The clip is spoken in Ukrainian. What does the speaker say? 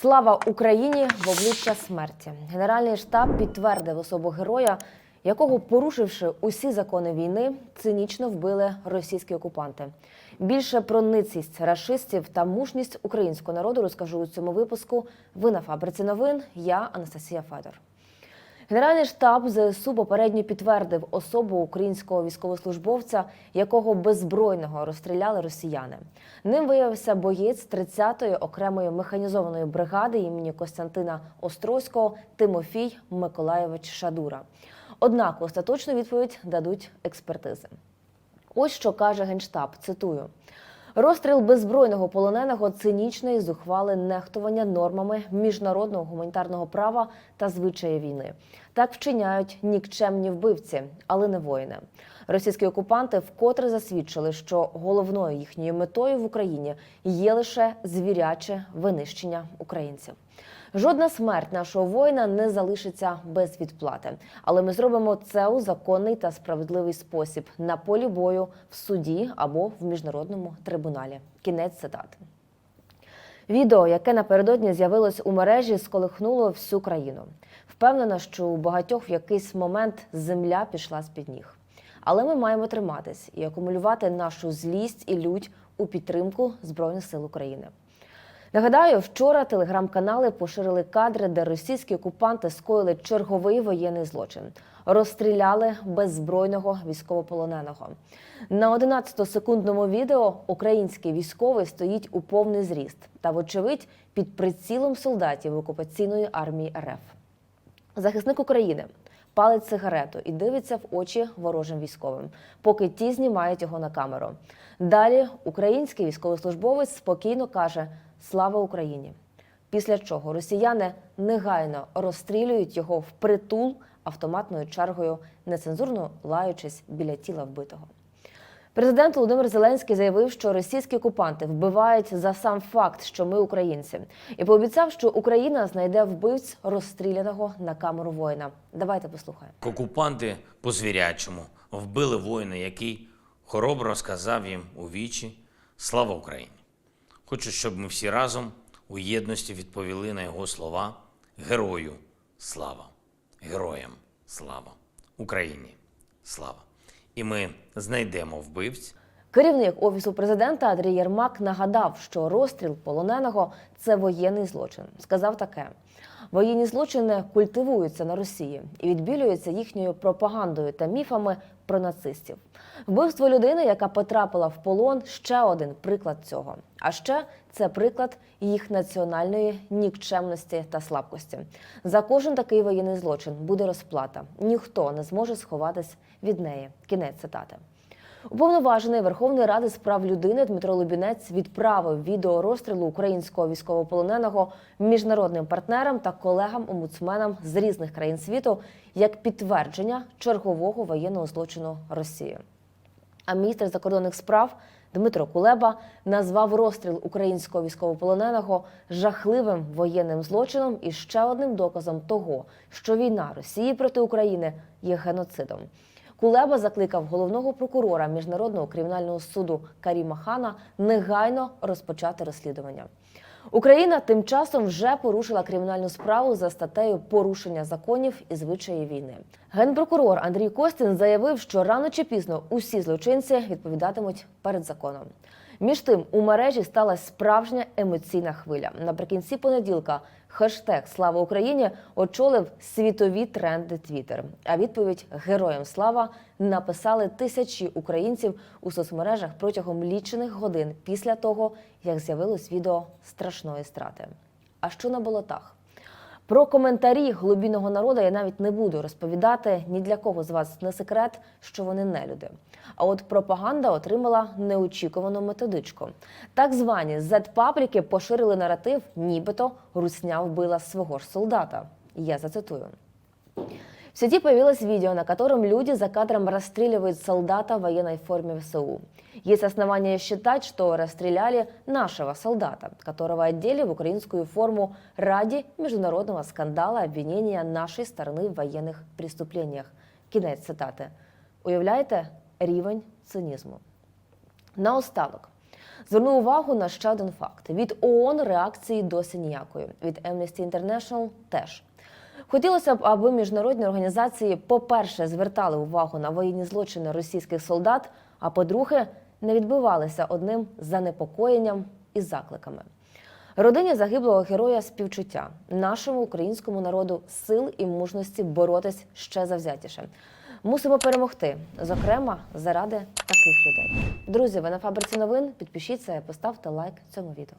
Слава Україні в обличчя смерті. Генеральний штаб підтвердив особу героя, якого, порушивши усі закони війни, цинічно вбили російські окупанти. Більше про ницість рашистів та мужність українського народу розкажу у цьому випуску. Ви на фабриці новин. Я Анастасія Федор. Генеральний штаб ЗСУ попередньо підтвердив особу українського військовослужбовця, якого беззбройного розстріляли росіяни. Ним виявився боєць 30-ї окремої механізованої бригади імені Костянтина Острозького Тимофій Миколаєвич Шадура. Однак остаточну відповідь дадуть експертизи. Ось що каже генштаб. Цитую. Розстріл беззбройного полоненого цинічне і зухвале нехтування нормами міжнародного гуманітарного права та звичаї війни. Так вчиняють нікчемні вбивці, але не воїни. Російські окупанти вкотре засвідчили, що головною їхньою метою в Україні є лише звіряче винищення українців. Жодна смерть нашого воїна не залишиться без відплати, але ми зробимо це у законний та справедливий спосіб на полі бою, в суді або в міжнародному трибуналі. Кінець цитати. Відео, яке напередодні з'явилось у мережі, сколихнуло всю країну. Впевнена, що у багатьох в якийсь момент земля пішла з під ніг. Але ми маємо триматись і акумулювати нашу злість і лють у підтримку Збройних сил України. Нагадаю, вчора телеграм-канали поширили кадри, де російські окупанти скоїли черговий воєнний злочин, розстріляли беззбройного військовополоненого. На 11-секундному відео український військовий стоїть у повний зріст та, вочевидь, під прицілом солдатів окупаційної армії РФ. Захисник України палить сигарету і дивиться в очі ворожим військовим, поки ті знімають його на камеру. Далі український військовослужбовець спокійно каже Слава Україні! Після чого росіяни негайно розстрілюють його впритул автоматною чергою, нецензурно лаючись біля тіла вбитого. Президент Володимир Зеленський заявив, що російські окупанти вбивають за сам факт, що ми українці, і пообіцяв, що Україна знайде вбивць розстріляного на камеру воїна. Давайте послухаємо. Окупанти по звірячому вбили воїна, який хоробро сказав їм у вічі Слава Україні! Хочу, щоб ми всі разом у єдності відповіли на його слова Герою слава! Героям слава! Україні слава! І ми знайдемо вбивць Керівник офісу президента Андрій Єрмак нагадав, що розстріл полоненого це воєнний злочин. Сказав таке: воєнні злочини культивуються на Росії і відбілюються їхньою пропагандою та міфами про нацистів. Вбивство людини, яка потрапила в полон, ще один приклад цього. А ще це приклад їх національної нікчемності та слабкості. За кожен такий воєнний злочин буде розплата. Ніхто не зможе сховатись від неї. Кінець цитати. Уповноважений Верховної Ради з прав людини Дмитро Лубінець відправив відео розстрілу українського військовополоненого міжнародним партнерам та колегам-омбудсменам з різних країн світу як підтвердження чергового воєнного злочину Росії. А міністр закордонних справ Дмитро Кулеба назвав розстріл українського військовополоненого жахливим воєнним злочином і ще одним доказом того, що війна Росії проти України є геноцидом. Кулеба закликав головного прокурора міжнародного кримінального суду Каріма Хана негайно розпочати розслідування. Україна тим часом вже порушила кримінальну справу за статтею порушення законів і звичаї війни. Генпрокурор Андрій Костін заявив, що рано чи пізно усі злочинці відповідатимуть перед законом. Між тим у мережі сталася справжня емоційна хвиля. Наприкінці понеділка хештег Слава Україні очолив світові тренди Твіттер. А відповідь Героям слава написали тисячі українців у соцмережах протягом лічених годин після того, як з'явилось відео страшної страти. А що на болотах? Про коментарі глубінного народу я навіть не буду розповідати ні для кого з вас не секрет, що вони не люди. А от пропаганда отримала неочікувану методичку. Так звані зет-пабліки поширили наратив, нібито русня вбила свого ж солдата. Я зацитую. В сети появилось видео, на котором люди за кадром расстреливают солдата в военной форме ВСУ. Есть основания считать, что расстреляли нашего солдата, которого одели в украинскую форму ради международного скандала обвинения нашей стороны в военных преступлениях. Кінець цитати. Уявляєте рівень цинізму? Наостанок. Звернув увагу на ще один факт: від ООН реакції досі ніякої. Від Amnesty International теж. Хотілося б, аби міжнародні організації, по-перше, звертали увагу на воєнні злочини російських солдат, а по-друге, не відбивалися одним занепокоєнням і закликами. Родині загиблого героя співчуття нашому українському народу сил і мужності боротись ще завзятіше. Мусимо перемогти, зокрема, заради таких людей. Друзі, ви на фабриці новин. Підпишіться поставте лайк цьому відео.